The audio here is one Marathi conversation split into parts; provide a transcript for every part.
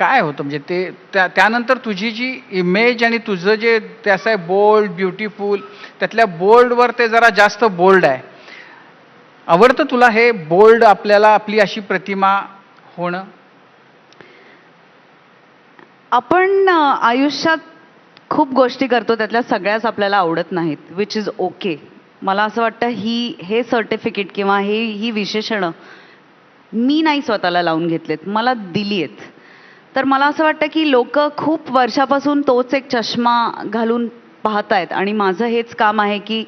काय होतं? म्हणजे ते त्या त्यानंतर तुझी जी इमेज आणि तुझं जे त्याचं आहे बोल्ड ब्युटिफुल त्यातल्या बोल्डवर ते जरा जास्त बोल्ड आहे. आवडतं तुला हे बोल्ड आपल्याला आपली अशी प्रतिमा होणं? आपण आयुष्यात खूप गोष्टी करतो त्यातल्या सगळ्याच आपल्याला आवडत नाहीत विच इज ओके मला असं वाटतं ही हे सर्टिफिकेट किंवा हे ही विशेषणं मी नाही स्वतःला लावून घेतलेत मला दिली आहेत तर मला असं वाटतं की लोक खूप वर्षापासून तोच एक चष्मा घालून पाहत आहेत आणि माझं हेच काम आहे की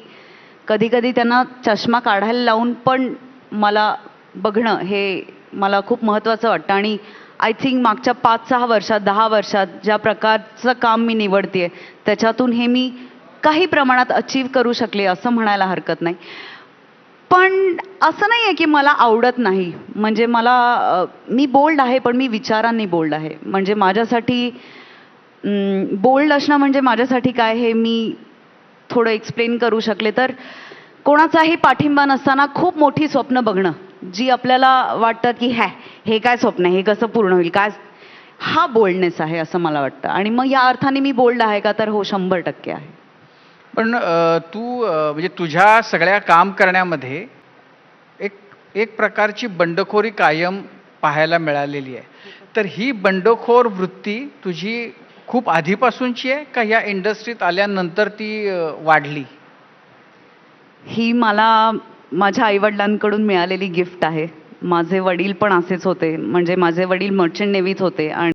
कधी कधी त्यांना चष्मा काढायला लावून पण मला बघणं हे मला खूप महत्त्वाचं वाटतं. आणि आय थिंक मागच्या पाच सहा वर्षात दहा वर्षात ज्या प्रकारचं काम मी निवडते त्याच्यातून हे मी काही प्रमाणात अचीव करू शकले असं म्हणायला हरकत नाही. पण असं नाही आहे की मला आवडत नाही. म्हणजे मला मी बोल्ड आहे पण मी विचारांनी बोल्ड आहे. म्हणजे माझ्यासाठी बोल्ड असणं म्हणजे माझ्यासाठी काय हे मी थोडं एक्सप्लेन करू शकले तर कोणाचाही पाठिंबा नसताना खूप मोठी स्वप्न बघणं. जी आपल्याला वाटतात की हॅ हे काय स्वप्न आहे? हे कसं पूर्ण होईल? काय हा बोल्डनेस आहे असं मला वाटतं. आणि मग या अर्थाने मी बोल्ड आहे का? तर हो शंभर टक्के आहे. पण तू म्हणजे तुझ्या सगळ्या काम करण्यामध्ये एक एक प्रकारची बंडखोरी कायम पाहायला मिळालेली आहे. तर ही बंडखोर वृत्ती तुझी खूप आधीपासूनची आहे का या इंडस्ट्रीत आल्यानंतर ती वाढली? ही मला माझ्या आईवडिलांकडून मिळालेली गिफ्ट आहे. माझे वडील पण असेच होते. म्हणजे माझे वडील मर्चंट नेव्हीत होते आणि